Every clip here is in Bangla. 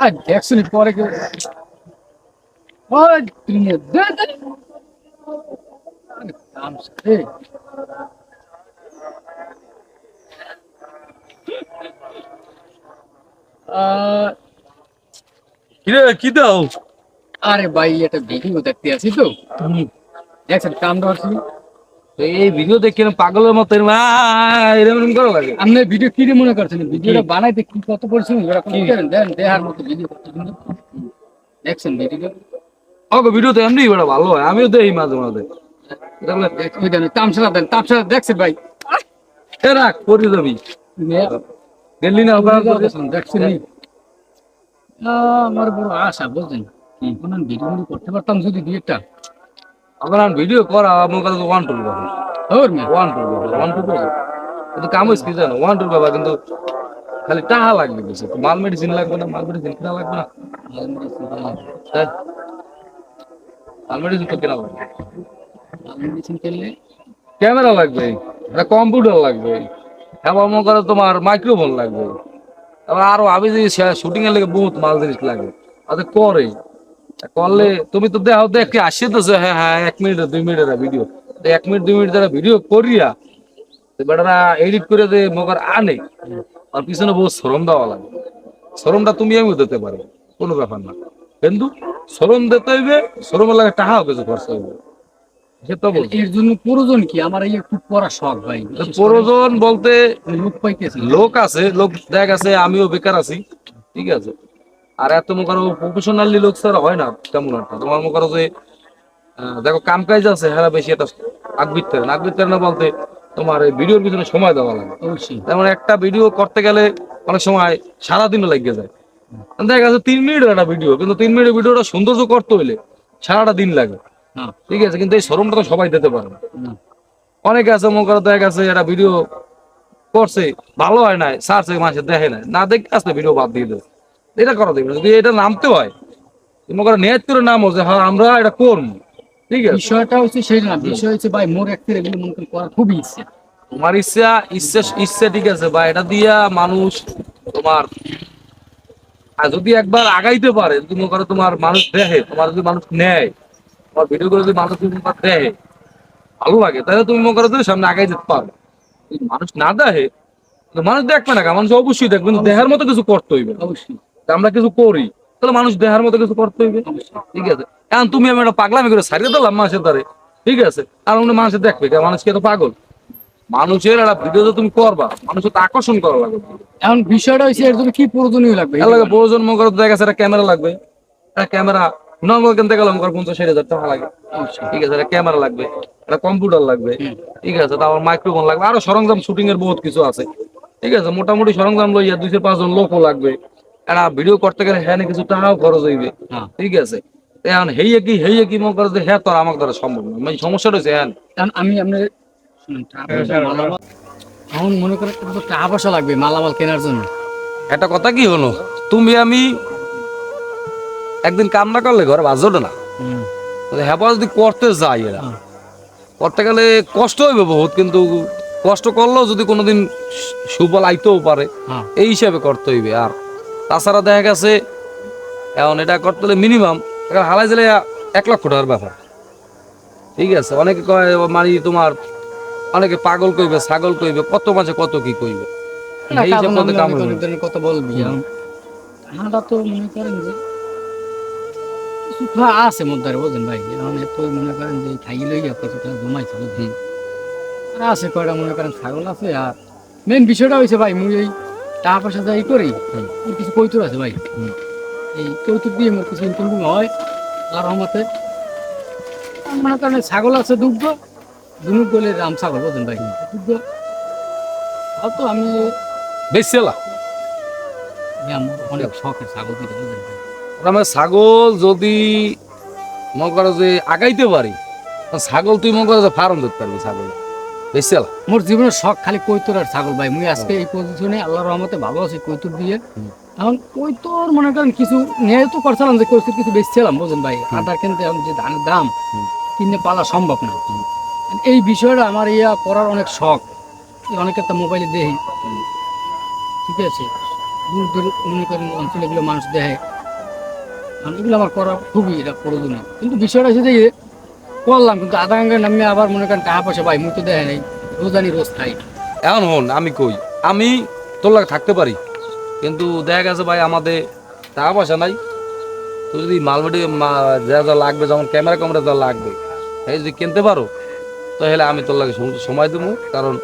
আর দেখছনি পরে কেউ? কি দাও? আরে ভাই একটা ভিডিও দেখতে আছি তো। দেখছেন কাম ধরছি এই ভিডিও দেখে না পাগলের মতো এরকম, আ, এরকম এরকম করা লাগে। আপনি ভিডিও কি মনে করছেন? ভিডিওটা বানাইতে কি কত পরিশ্রম? এরকম করেন দেন দেহার মতো ভিডিও করতে কিন্তু দেখছেন ভিডিও ওকে ভিডিও তো এমনি বড় ভালো হয় আমিও দেখি মাঝে মাঝে। এটা বলে, ওই দেন তামসা দেন তামসা দেখছেন ভাই? এ রাখ পরে যাবি। দিল্লি না ওখানে তো দেখছেন আমার বড় আশা ভিডিও করতে পারতাম যদি দুই একটা। ওখানে ভিডিও করা আমার কাছে ওয়ান টু বাবা ওর মেয়ে ওয়ান টু বাবা ওয়ান টু বাবা কিন্তু কাম হয়েছে কি জানো ওয়ান টু বাবা কিন্তু খালি টাহা লাগবে বেশি মাল মেডিসিন লাগবে না মাল মেডিসিন কেনা লাগবে না। হ্যাঁ মাল মেডিসিন তো কেনা লাগবে। মেডিসিন খেললে ক্যামেরা লাগবে একটা কম্পিউটার লাগবে। এবং মনে করো তোমার মাইক্রোফোন লাগবে। আবার আরও আমি যে শুটিং এর লেগে বহুত মাল জিনিস লাগে। আর করে। করলে তুমি তো দেখো দেখে আসছে তো হ্যাঁ হ্যাঁ এক মিনিট দুই মিনিটের ভিডিও এক মিনিট দুই মিনিট ভিডিও করিয়া বেটারা এডিট করে যে মগর আনে। আর পিছনে বহু শ্রম দেওয়া লাগে। শ্রমটা তুমি আমিও দিতে পারো কোনো ব্যাপার না। কিন্তু শ্রম দিতে হইবে শ্রমের লাগে টাকাও কিছু খরচ হইবে। তো এর জন্য প্রয়োজন কি? আমার এই একটু পড়া শখ ভাই। প্রয়োজন বলতে লোক পাইতেছি। লোক আছে লোক দেখ আছে আমিও বেকার আছি। ঠিক আছে। আর এত মনে করো প্রফেশনালি লোক স্যার হয় না তেমন একটা তোমার মনে করো যে দেখো কাম কাজ আছে হ্যাঁ বেশি একটা আগবিত না। আগবিত না বলতে তোমার এই ভিডিওর পিছনে সময় দেওয়া লাগে। যেমন একটা ভিডিও করতে গেলে অনেক সময় সারাদিনও লেগে যায়। দেখা যাচ্ছে তিন মিনিটের একটা ভিডিও কিন্তু তিন মিনিটের ভিডিওটা সৌন্দর্য করতে হইলে সারাটা দিন লাগে। হ্যাঁ। ঠিক আছে কিন্তু এই শরমটা তো সবাই দিতে পারে না। অনেকে আছে মনে করো দেখা গেছে একটা ভিডিও করছে ভালো হয় নাই সারছে মাসে দেখে নাই। না দেখে আসলে ভিডিও বাদ দিয়ে দেবে এটা করা দেখবে যদি এটা নামতে হয় মনে করো নেট করে নামো যে হ্যাঁ আমরা এটা করব। ঠিক আছে? বিষয়টা হচ্ছে সেই না বিষয় হচ্ছে ভাই মোর একটা এগুলো মনে করি করার খুবই ইচ্ছে। তোমার ইচ্ছা ইচ্ছা ইচ্ছা ঠিক আছে বা এটা দিয়া মানুষ তোমার আর যদি একবার আগাইতে পারে যদি মনে করো তোমার মানুষ দেখে তোমার যদি মানুষ নেয় তোমার ভিডিও করে যদি মানুষ যদি তোমার দেখে ভালো লাগে তাহলে তুমি মনে করো তুমি সামনে আগাই যেতে পারবে মানুষ না দেখে মানুষ দেখবে না মানুষ অবশ্যই দেখবে কিন্তু দেখার মতো কিছু করতে হইবে অবশ্যই। আমরা কিছু করি। তাহলে মানুষ দেহার মতো কিছু করতে হইবে? ঠিক আছে। এখন তুমি আমি একটা পাগলামি করে সারিয়ে দিলাম মানুষের দ্বারে। ঠিক আছে। আর অন্য মানুষের দেখবে মানুষ কি এত পাগল? মানুষের একটা ভিডিও তুমি করবা। মানুষের তো আকর্ষণ করা লাগবে। এখন বিষয়টা হচ্ছে এর জন্য কি প্রয়োজনীয় লাগবে? লাগে প্রয়োজন মনে করো দেখা একটা ক্যামেরা লাগবে। একটা ক্যামেরা নর্মাল কিনতে গেলে মনে করো পঞ্চাশ ষাট হাজার টাকা লাগে। ঠিক আছে একটা ক্যামেরা লাগবে। একটা কম্পিউটার লাগবে। ঠিক আছে তারপর মাইক্রোফোন লাগবে। আরও সরঞ্জাম শুটিং এর বহুত কিছু আছে। ঠিক আছে মোটামুটি সরঞ্জাম লইয়া দুইশো পাঁচজন লোকও লাগবে। একটা ভিডিও করতে গেলে হ্যাঁ কিছু টাকাও খরচ হইবে। হ্যাঁ। ঠিক আছে? এখন কি কি মনে করো যে হ্যাঁ তোর আমার দ্বারা সম্ভব না। মানে সমস্যাটা হ্যাঁ আমি আপনার মালামাল। এখন মনে একটু টাকা পয়সা লাগবে মালামাল কেনার জন্য। একটা কথা কি হলো? তুমি আমি একদিন কাম না করলে ঘরে বাজোটা না। হেফাজ যদি করতে যাই এরা। হ্যাঁ। করতে গেলে কষ্ট হইবে বহুত কিন্তু কষ্ট করলেও যদি কোনোদিন সুফল আইতেও পারে হ্যাঁ। এই হিসাবে করতে হইবে। আর তাছাড়া দেখা গেছে এখন এটা করতে হলে মিনিমাম এখন হালাই জেলে এক লক্ষ টাকার ব্যাপার। ঠিক আছে অনেকে কয় মানে তোমার অনেকে পাগল কইবে ছাগল কইবে কত মাঝে কত কি কইবে? এই কাম বলবি তো মনে করেন যে আছে মধ্যে বুঝলেন ভাই? এখন এত মনে করেন যে খাই লইয়া কিছুটা জমাইছে বুঝলি আর আছে কয়টা মনে করেন ছাগল আছে আর মেন বিষয়টা হয়েছে ভাই মুই টাকা পয়সা যাই করি? মোর কিছু কৈতুর আছে ভাই। এই কৌতুক দিয়ে মোর কিছু ইনকাম হয় আর রহমতে। মনে করেন ছাগল আছে দুগ্ধ দুনুক গলে রাম ছাগল বুঝলেন ভাই? দুগ্ধ। তাও তো আমি বেশি এলা আমি আমার অনেক শখের ছাগল দিতে ভাই? আমার ছাগল যদি মনে করো যে আগাইতে পারি ছাগল তুই মনে করো যে ফার্ম ধরতে পারবি ছাগল। বেশি এলা মোর জীবনের শখ খালি কৈতুর আর ছাগল ভাই। মুই আজকে এই পজিশনে আল্লাহর রহমতে ভালো আছি কৈতুর দিয়ে। এখন কৈতুর মনে করেন কিছু নিয়ে তো করছিলাম যে কৈতুর কিছু বেচছিলাম বুঝলেন ভাই? আটার কিনতে এখন যে ধানের দাম কিনে পালা সম্ভব না। এই বিষয়টা আমার ইয়া করার অনেক শখ। অনেক একটা মোবাইলে দেখি। ঠিক আছে? দূর দূর মনে করেন অঞ্চলেগুলো মানুষ দেয় কারণ এগুলো আমার করা খুবই এটা প্রয়োজনীয়। কিন্তু বিষয়টা হচ্ছে যে করলাম কিন্তু আধা ঘণ্টা নামে আবার মনে করেন টাকা পয়সা পাই মুই তো দেয় নাই রোজানি রোজ খাই। এখন হন আমি কই আমি তোর লাগে থাকতে পারি কিন্তু দেখা গেছে ভাই আমাদের টাকা পয়সা নাই। তো যদি মালবাটি যা যা লাগবে যেমন ক্যামেরা ক্যামেরা যা লাগবে এই যদি কিনতে পারো তাহলে আমি তোর লাগে সময় দেবো কারণ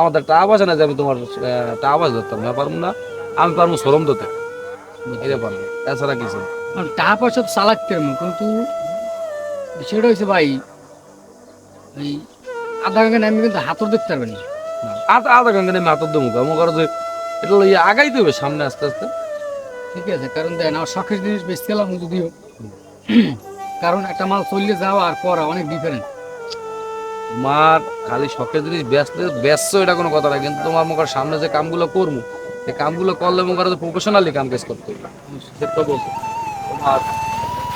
আমাদের টাকা পয়সা না যে আমি তোমার টাকা পয়সা ধরতাম না পারব না আমি পারব শ্রম দিতে এটা পারব এছাড়া কিছু টাকা পয়সা তো চালাতে কিন্তু বিষয়টা হচ্ছে ভাই এই আধা ঘণ্টা নামে কিন্তু হাতও দেখতে পারবেন না। আধা আধা ঘণ্টা নেমে হাতর দেবো মনে করো যে এটা লইয়া আগাইতে হবে সামনে আস্তে আস্তে। ঠিক আছে কারণ দেন আমার শখের জিনিস বেশি গেলাম যদিও। কারণ একটা মাল চললে যাওয়া আর করা অনেক ডিফারেন্ট তোমার খালি শখের জিনিস ব্যস্ত ব্যস্ত এটা কোনো কথা না কিন্তু তোমার মুখের সামনে যে কামগুলো করব এই কামগুলো করলে মুখের প্রফেশনালি কাম কাজ করতে হবে। সেটা বলছো। তোমার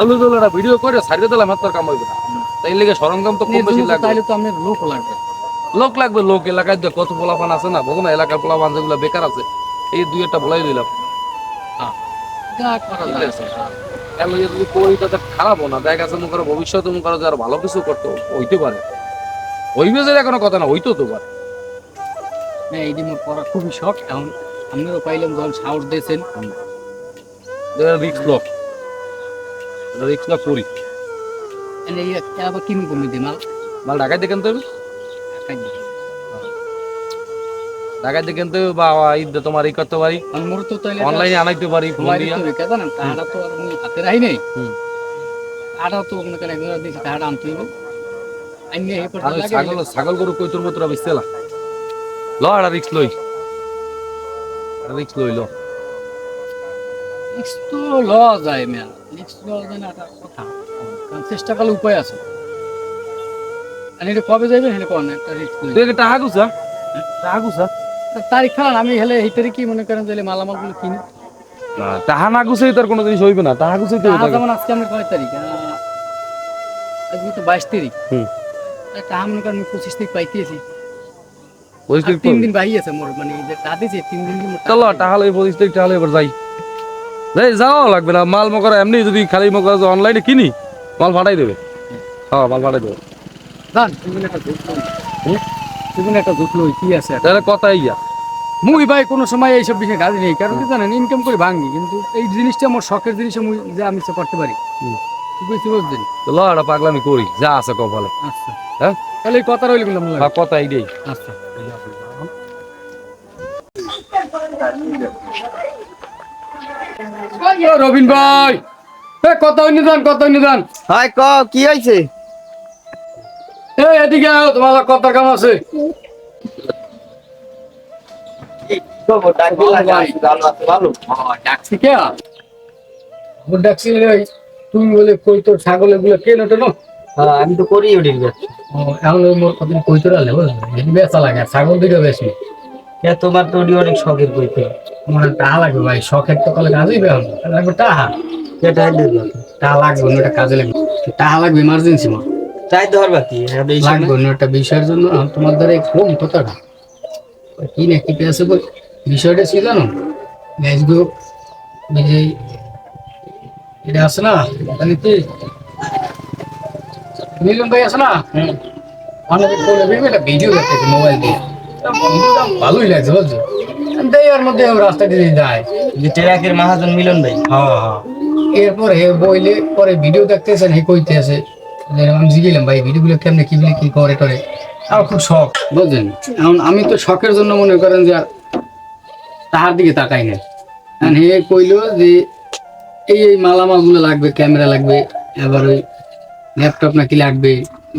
আলু দোলাটা ভিডিও করে সারিয়ে দিলাম কাম হইবে না। তাই লেগে সরঞ্জাম তো খুব বেশি লাগবে। তাইলে তো লোক লাগবে। লোক লাগবে লোক এলাকায় তো কত পোলাপান আছে না? বলো না এলাকার পোলাপান যেগুলো বেকার আছে এই দুই একটা বলাই দিলাম। যা করা ঠিক আছে। এর লইয়া যদি কই তাতে খারাপও না। দেখা মুখের ভবিষ্যতে ভালো কিছু করতে হইতে পারে। হইবে যে কোনো কথা না হইতো তো পারে। না এই দিন করা খুবই শখ। এখন আপনারও পাইলাম যখন সাহস দিয়েছেন। রিক্স লক রিক্স লক করি তাহলে এই একটা আবার কিনবো কমে দিই মাল মাল ঢাকায় দেখেন তো ঢাকায় দেখেন তো বা ঈদ তোমার এই করতে পারি কারণ মোর তো তাইলে অনলাইনে আনাইতে পারি ফোন দিয়া জানেন তো আর হাতে রাখি নাই হুম। তো মনে করেন একবার দিয়েছি টাকাটা আনতে হইবে আইনে এই আর পর্যন্ত ওই লাগে ছাগল ছাগল গরু কই তোর মতো বেচতে ল রিক্স লই রিক্স লই ল রিক্স তো লওয়া যায় মেয়া রিক্স লওয়া যায় না একটা কথা। কারণ চেষ্টা করলে উপায় আছে। আর এটা কবে যাইবেন হেলে কোন একটা রিক্স তুই একটা টাকা গুছা টাকা গুছা তারিখ ফেলান আমি হেলে এই তারিখে মনে করেন যে মালামালগুলো কিনি। না টাহা না গুছাই তার কোনো জিনিস হইবে না। টাহা গুছাই তো যেমন আজকে আমরা কয় তারিখ? আজকে তো বাইশ তারিখ। হুম। টাকা মনে করেন আমি পঁচিশ তারিখ পাইতেছি। তিন দিন বাহি আছে মোর মানে যে দিয়েছে তিন দিন চলো দিয়েছে। পঁচিশ তারিখ লই এবার যাই। যাই যাওয়া লাগবে না। মাল মকরা এমনি যদি খালি মকরা অনলাইনে কিনি মাল ফাটাই দেবে। হ্যাঁ মাল ফাটাই দেবে। তাহলে কথা ইয়া। মুই ভাই কোনো সময় এইসব বিষয়ে গাড়ি নেই কারণ কি জানেন ইনকাম করে ভাঙি কিন্তু এই জিনিসটা আমার শখের জিনিস মুই যে আমি সে করতে পারি। বুঝতে বুঝছেন চলো পাগলামি করি যা আছে কপালে। আচ্ছা। হ্যাঁ? তাহলে এই কথা রইল কিন্তু হ্যাঁ, কথা এইটাই আচ্ছা। ও রবিন ভাই। এ কত নিদান কত নিদান হয় ক কি এদিকে আও তোমার কথা কাম আছে। তুমি বলে কই তোর ছাগল এগুলো কে নটো না হ্যাঁ, আমি তো করি এখন কই তোর বেচা লাগে ছাগল দুটো বেশি কে তোমার তো অনেক শখের কইতে মনে টাকা লাগবে ভাই শখের তো কলে কাজই বের লাগবে কেটা দিল টাকা লাগবে অন্য একটা কাজে লাগবে। টাকা লাগবে ইমার্জেন্সি মোর তাই তো হরবা কি লাগবে অন্য একটা বিষয়ের জন্য তোমার দ্বারা কম তো কি না কি পেয়েছে বল? বিষয়টা ছিল জানো গ্যাসগুলো যে এটা আছে না? মানে কি মিলন ভাই আছে না? অনেকে ভিডিও দেখতেছে মোবাইল দিয়ে। ভালোই লাগছে বুঝছ দেয় এর মধ্যে রাস্তা দিয়ে যায়। যে টেরাকের মহাজন মিলন ভাই। হ্যাঁ হ্যাঁ। এরপরে বইলে পরে ভিডিও দেখতেছেন হে কইতে আছে আমি জিগেলাম ভাই ভিডিওগুলো কেমনে কি কি করে টরে। আমার খুব শখ। বুঝলেন? এখন আমি তো শখের জন্য মনে করেন যে আর তাহার দিকে তাকাই না এখন হে কইলো যে এই এই মালামালগুলো লাগবে ক্যামেরা লাগবে এবার ওই ল্যাপটপ নাকি লাগবে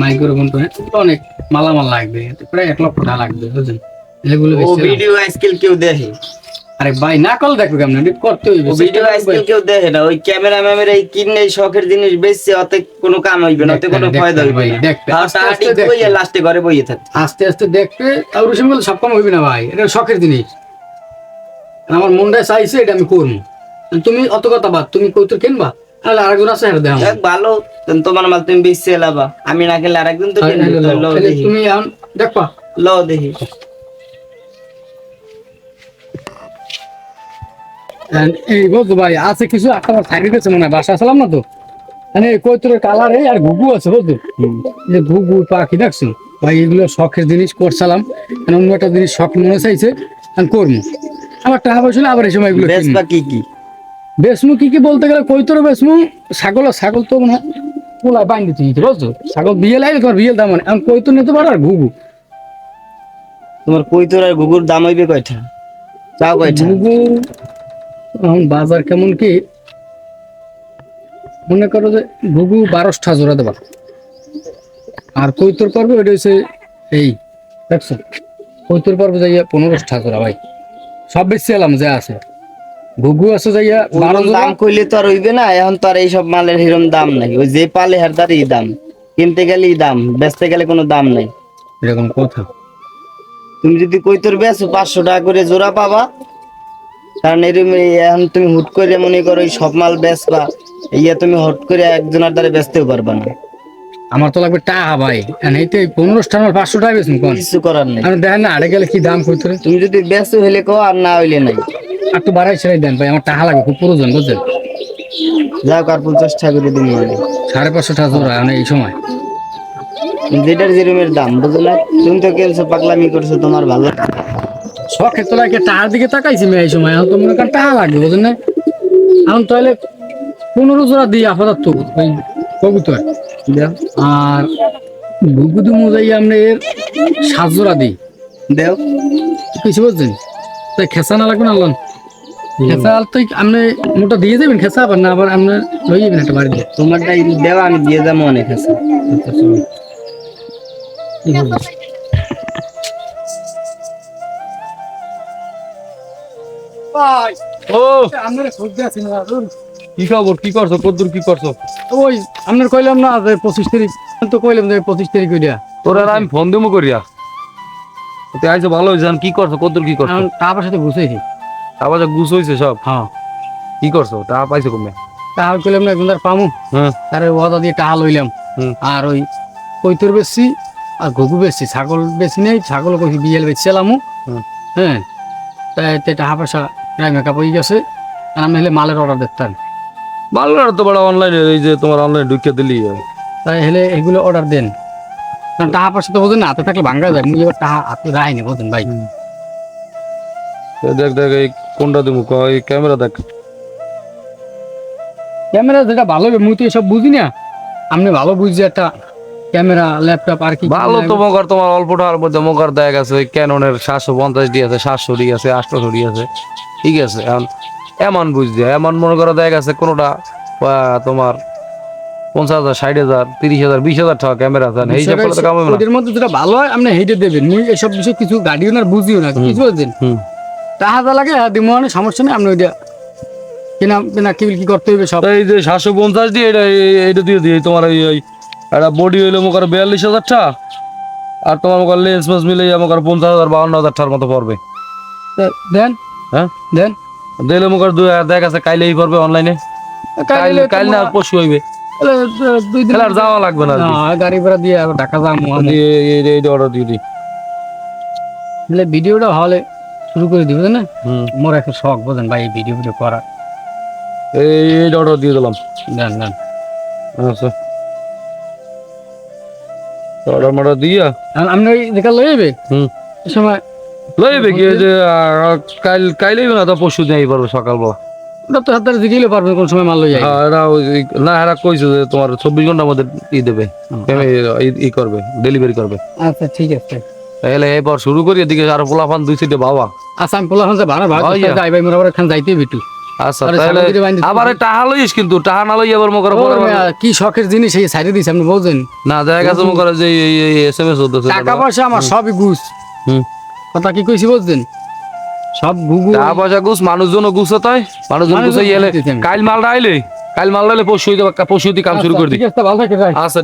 মাইক্রোফোন তো অনেক মালামাল লাগবে প্রায় এক লক্ষ টাকা লাগবে বুঝলেন এগুলো ভিডিও আজকাল কেউ দেখে? আরে ভাই না করলে দেখবে কেমন? করতে হইবে ভিডিও আজকাল কেউ দেখে না ওই ক্যামেরা ম্যামের এই কিনে শখের জিনিস বেচছে অতে কোনো কাম হইবে না অতে কোনো ফায়দা হইবে না। দেখবে, আর আস্তে টাকাটি আস্তে বইয়ে লাস্টে ঘরে বইয়ে থাকে। আস্তে আস্তে দেখবে আর সময় সব কাম হইবে না ভাই এটা শখের জিনিস। আমার মনটা চাইছে এটা আমি করব। তুমি অত কথা বাদ তুমি কৌতুক কিনবা? তাহলে আরেকজন আছে দেখাম ভালো। তোমার মাল তুমি বেচছে এলাবা আমি না আরেকদিন তো দেখি। তুমি দেখবা লও দেখি। এই বলতো ভাই আছে কিছু? একটা সাইডে গেছে মনে হয় বাসা আসলাম না তো? মানে কৈতরের কালার এই আর ঘুঘু আছে বুঝতো যে ঘুঘু পাখি দেখছ? ভাই এগুলো শখের জিনিস করছিলাম। মানে অন্য একটা জিনিস শখ মনে চাইছে আমি করব। আমার টাকা পয়সা আবার এই সময় এগুলো কি কি? বেসমু কি কি বলতে গেলে কৈতর বেসমু? ছাগল ছাগল তো মনে পোলায় বাইন দিতে দিতে বুঝছ? ছাগল বিয়ে লাগে তোমার বিয়ের দাম মানে এখন কৈতর নিতে পারো আর ঘুঘু? তোমার কৈতর আর গুগুর দাম হইবে কয়টা? চাও কয়টা? ঘুঘু এখন বাজার কেমন কি? মনে করো যে ঘুঘু বারোটা জোড়া দেবা। আর কৈতর পর্ব? এটা হচ্ছে এই দেখছ? কৈতর পর্ব যাইয়া পনেরোটা জোড়া ভাই। সব বেশি এলাম যা আছে। ঘুঘু আছে যাইয়া বারো দাম কইলে তো আর হইবে না এখন তো আর এইসব মালের হিরম দাম নাই। ওই যে পালে হার তারই দাম। কিনতে গেলেই দাম বেচতে গেলে কোনো দাম নাই। এরকম কথা? তুমি যদি কৈতর বেচো পাঁচশো টাকা করে জোড়া পাবা। কারণ এরকম এখন তুমি হুট করে মনে করো এই সব মাল বেচবা ইয়া তুমি হুট করে একজনের দ্বারা বেচতেও পারবা না। আমার তো লাগবে টাকা ভাই। এই তো এই পনেরোটা আমার পাঁচশো টাকা বেশি কোন? কিছু করার নেই। দেখেন না আড়ে গেলে কি দাম কৈতরে তুমি যদি বেচো হইলে কো আর না হইলে নাই। আর তো বাড়াই ছেড়ে দেন ভাই আমার টাকা লাগে খুব প্রয়োজন বুঝছেন যাও কার পঞ্চাশ টাকা করে দিন সাড়ে পাঁচশো টাকা জোড়া মানে এই সময়। যেটার যেরমের দাম বুঝো না তুমি তো কেলছো পাগলামি করছ তোমার ভালো। শখের তো লাগে টাকার দিকে তাকাইছি মেয়ে এই সময় তো মনে করেন টাকা লাগবে বুঝলেন? এখন তাহলে পনেরো জোড়া দিই আপাতত ওই কবুতর। আর বুকুদু মোজাই আমরা এর সাত জোড়া দিই। দেও। কিছু বলছেন তাই খেসা না লাগবে না আল্লাহ খেসা তো আপনি মোটা দিয়ে দেবেন খেসা আবার না আবার আপনি লই যাবেন একটা বাড়িতে? তোমারটা দেওয়া আমি দিয়ে যাব অনেক আচ্ছা, কি ও। খবর? কি করছ? কদ্দুর কি করছ? ওই আপনার কইলাম না যে পঁচিশ তারিখ। আমি তো কইলাম যে পঁচিশ তারিখ ওইটা তোর আর আমি ফোন দিমু করিয়া। তুই আইছো ভালো হয়েছে কি করছ? কদ্দুর কি করছ? টাকার সাথে ঘুষেছি আবার যা গুছ হয়েছে সব? হ্যাঁ। কি করছ? টাকা পাইছো কমে টাকা কইলাম না একজন পামু। হ্যাঁ। তার ওয়াদা দিয়ে টাকা লইলাম। আর ওই কৈতর বেশি আর ঘুঘু বেশি ছাগল বেশি নেই ছাগল কইছি বিয়েল বেচছিলামও। হ্যাঁ। তাই তে টাকা পয়সা প্রায় মেকআপ হয়ে গেছে। আর আমি হলে মালের অর্ডার দিতাম ভালো না তো বড় অনলাইনে এই যে তোমার অনলাইনে ঢুকিয়ে দিলি। তাই হলে এগুলো অর্ডার দেন। কারণ টাকা পয়সা তো বোঝেন না হাতে থাকলে ভাঙ্গা যায়। মুই এবার টাকা হাতে রাখি বোঝেন ভাই। দেখ দেখ এই কোনটা দিমু? ক এই ক্যামেরা দেখ। ক্যামেরা যেটা ভালো হবে মুই তো এসব বুঝি না। আপনি ভালো বুঝছি একটা ক্যামেরা ল্যাপটপ আর কি ভালো তো। মকার তোমার অল্প টাকার মধ্যে মকার দেখ আছে ক্যাননের সাতশো পঞ্চাশ ডি আছে সাতশো ডি আছে আটশো ডি আছে। ঠিক আছে এখন এমন বুঝতে এমন মনে করো দেখ আছে কোনোটা তোমার পঞ্চাশ হাজার ষাট হাজার তিরিশ হাজার বিশ হাজার টাকা ক্যামেরা আছে এই সব করলে তো কাম হবে না মধ্যে যেটা ভালো হয় আপনি হেঁটে দেবেন। মুই এসব বিষয় কিছু গাড়িও না আর বুঝিও না কিছু হুম। টাকা লাগে আর দিমো মানে সমস্যা নেই আপনি ওইটা কিনা কিনা কি কি করতে হইবে সব। এই যে সাতশো পঞ্চাশ দিয়ে এটা এইটা দিয়ে দিই তোমার এই এই একটা বডি হইল মোকার বিয়াল্লিশ হাজার টাকা আর তোমার মোকার লেন্স মেস মিলে মোকার পঞ্চাশ হাজার বাউন্ন হাজার টাকার মতো পড়বে। দেন। হ্যাঁ? দেন। দিলে মোকার দুই হাজার দেখ আছে কাইলেই পড়বে অনলাইনে কাইল কাইলে না পশু হইবে। দুই দিন আর যাওয়া লাগবে না আর গাড়ি ভাড়া দিয়ে ঢাকা যাব অর্ডার দিয়ে দিই। ভিডিওটা হলে শুরু করে দিব না? হুম। মোর একটা শখ বোঝেন ভাই এই ভিডিও ভিডিও করা এই অর্ডার দিয়ে দিলাম। দেন দেন। আচ্ছা। অর্ডার মার্ডার দিয়া। আপনি ওই দেখা লই যাবে হুম। এই সময় লইবে কি এই যে কাইল কাইলেই না তো পরশু দিন পারবে সকালবেলা? ওটা তো হাতে জিগিলে পারবেন কোন সময় মাল লই যাই হ্যাঁ এরা না এরা কইছে যে তোমার চব্বিশ ঘণ্টার মধ্যে ই দেবে। ই- ই করবে ডেলিভারি করবে। আচ্ছা ঠিক আছে। তাহলে এবার শুরু করি এদিকে আর দুই সিটে বাবা। আচ্ছা আমি ভাড়া ভাড়া যাই ভাই মোর আবার এখান যাইতে বিটু আচ্ছা তাহলে আবার টাহা লইস কিন্তু টাহা না লই আবার মকর কি শখের জিনিস এই সাইডে দিছে আপনি বুঝছেন না দেখা গেছে মকর যে এস এম এস টাকা পয়সা আমার সবই ঘুষ হুম। কথা কি কইছি বুঝছেন সব গুগু টাকা পয়সা গুছ মানুষজনও গুছ তাই মানুষজন মানুষজন এলে কাল মাল আইলে কাল মাল আইলে পরশু পরশু কাম শুরু করে দি ঠিক আছে ভালো থাকে আচ্ছা